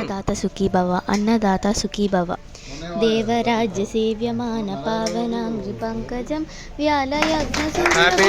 అన్నదాత సుఖీభవ అన్నదాత సుఖీభవ దేవరాజ్య సేవ్యమాన పావనాంగ్రి పంకజం వ్యాలయజ్ఞ హ్యాపీ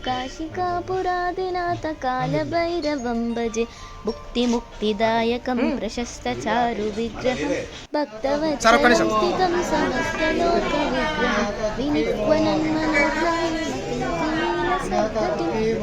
భవాద్వితారకం పరం నీలకంఠమిచ్చితార్థదాయకం త్రిలోచనం కాలకాలమంబుజాక్షమక్షశూలమక్షరం కాశికాపురాదినాథ కాలభైరవం భజే శూలటంకపాశదండపానిమాదికారణం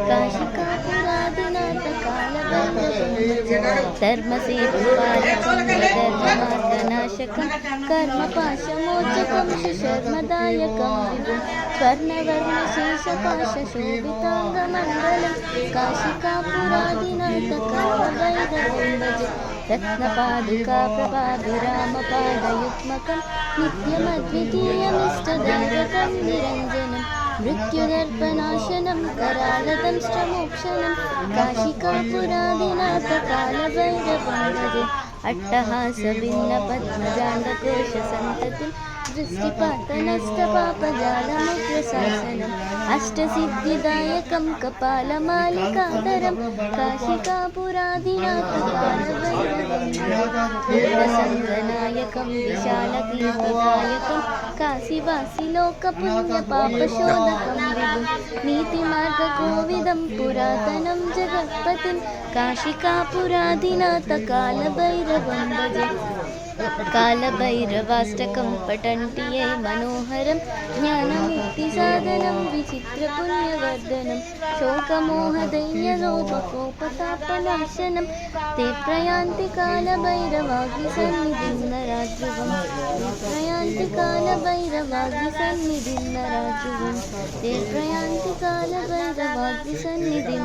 కాశికాపురాదినాథ కాలభైరవం ధర్మసేతుపాలకం ధర్మమార్గనాశకం కర్మపాశమోచకం శర్మదాయకం విభుం స్వర్ణవర్ణశేషపాశోభితాంగమండలం కాశికాపురాదినాథ కాలభైరవం रत्नपादुका प्रपादुरामपादयुग्मकं नित्यमद्वितीयमिष्टदायकं निरञ्जनं मृत्युदर्पनाशनं करालतं मोक्षनं काशिकापुरादिनाथकालभैरवं भजे भिन्नपद्मजानकेशसन्तति अट्टहासभिन्नपद्मजाण्डकोशसन्ततिं दृष्टिपातनस्तपापजालमुग्रशासनम् अष्टसिद्धिदायकं कपालमालिकाधरं काशिकापुरादिनाथ कालभैरवं भजे विशालकीर्तिदायकं काशीवासिलोकपुण्यपापशोधकं विभुं नीतिमार्गकोविदं पुरातनं जगत्पतिं काशिकापुराधिनाथ कालभैरवं भजे कालभैरवाष्टकं पठन्ति ये मनोहरं ज्ञानमुक्तिसाधनं विचित्रपुण्यवर्धनं शोकमोहदैन्यलोपकोपतापनाशनं ते प्रयान्ति कालभैरवाग्निसन्निधिं नराध्रुवं ते प्रयान्ति कालभैरवाग्निसन्निधिं नराध्रुवं ते प्रयान्ति कालभैरवाग्निसन्निधिं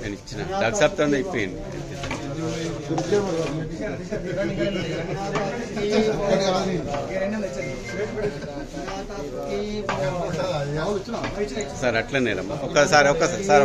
నేను ఇచ్చిన డాక్టర్ సాబ్తో సార్ అట్లనే రమ్మా. ఒక్కసారి ఒక్కసారి సార్.